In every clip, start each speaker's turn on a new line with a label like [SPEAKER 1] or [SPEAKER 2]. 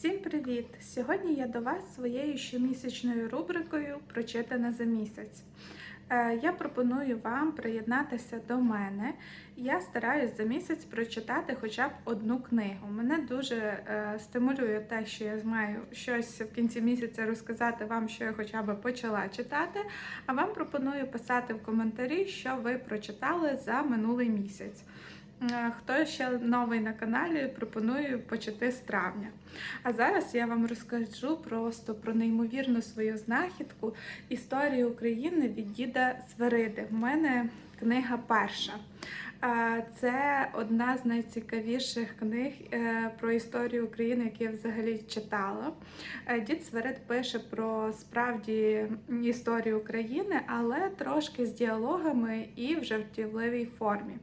[SPEAKER 1] Всім привіт! Сьогодні я до вас своєю щомісячною рубрикою Прочитане за місяць. Е, Я пропоную вам приєднатися до мене. Я стараюсь за місяць прочитати хоча б одну книгу. Мене дуже е, стимулює те, що я маю щось в кінці місяця розказати вам, що я хоча б почала читати. А вам пропоную писати в коментарі, що ви прочитали за минулий місяць. Е, Хто ще новий на каналі, пропоную почати з травня. А зараз я вам розкажу просто про неймовірну свою знахідку історію України від діда Свериди. В мене книга перша. Це одна з найцікавіших книг е, про історію України, які я взагалі читала. Е, Дід Сверид пише про справді історію України, але трошки з діалогами і в жартівливій формі.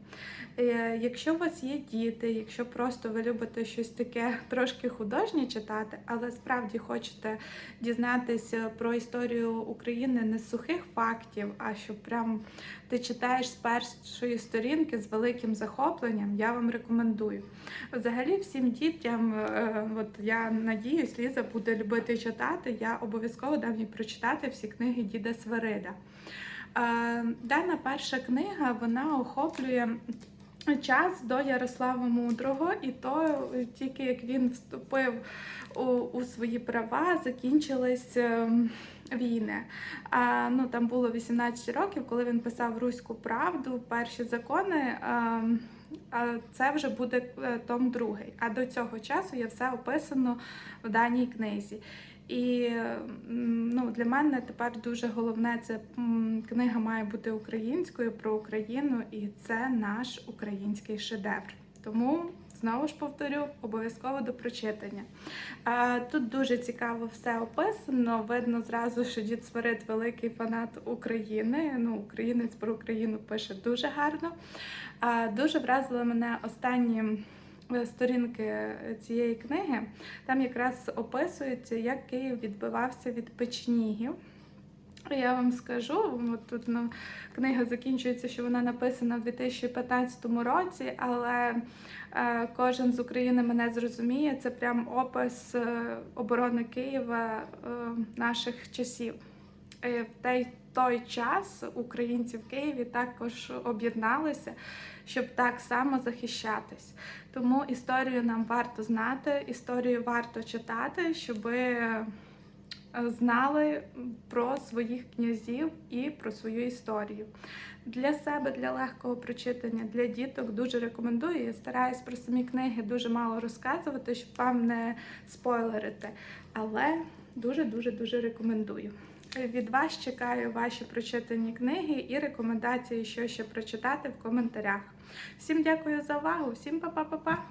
[SPEAKER 1] Е, Якщо у вас є діти, якщо просто ви любите щось таке трошки художнє читати, але справді хочете дізнатися про історію України не з сухих фактів, а що прям ти читаєш з першої сторінки великим захопленням, я вам рекомендую. Взагалі, всім дітям, е, от я надіюсь, Ліза буде любити читати. Я обов'язково дам їй прочитати всі книги Діда Свирида. Е, Дана перша книга вона охоплює час до Ярослава Мудрого, і то тільки як він вступив у, у свої права, закінчились ем, війни. А, ну, там було 18 років, коли він писав Руську правду, перші закони. ем, а це вже буде е, том другий. А до цього часу я все описано в даній книзі. І ну, для мене тепер дуже головне це книга має бути українською про Україну, і це наш український шедевр. Тому знову ж повторю, обов'язково до прочитання. Тут дуже цікаво все описано. Видно зразу, що дід Свирид великий фанат України. Ну, українець про Україну пише дуже гарно. Дуже вразили мене останні е, сторінки цієї книги. Там якраз описується, як Київ відбивався від печнігів. Я вам скажу, от тут ну, книга закінчується, що вона написана в 2015 році, але е, кожен з України мене зрозуміє. Це прям опис е, оборони Києва е, наших часів. Е, в той, той час українці в Києві також об'єдналися, щоб так само захищатись. Тому історію нам варто знати, історію варто читати, щоби знали про своїх князів і про свою історію. Для себе, для легкого прочитання, для діток дуже рекомендую. Я стараюсь про самі книги дуже мало розказувати, щоб вам не спойлерити. Але дуже-дуже дуже рекомендую. Від вас чекаю ваші прочитані книги і рекомендації, що ще прочитати в коментарях. Всім дякую за увагу, всім па-па-па-па!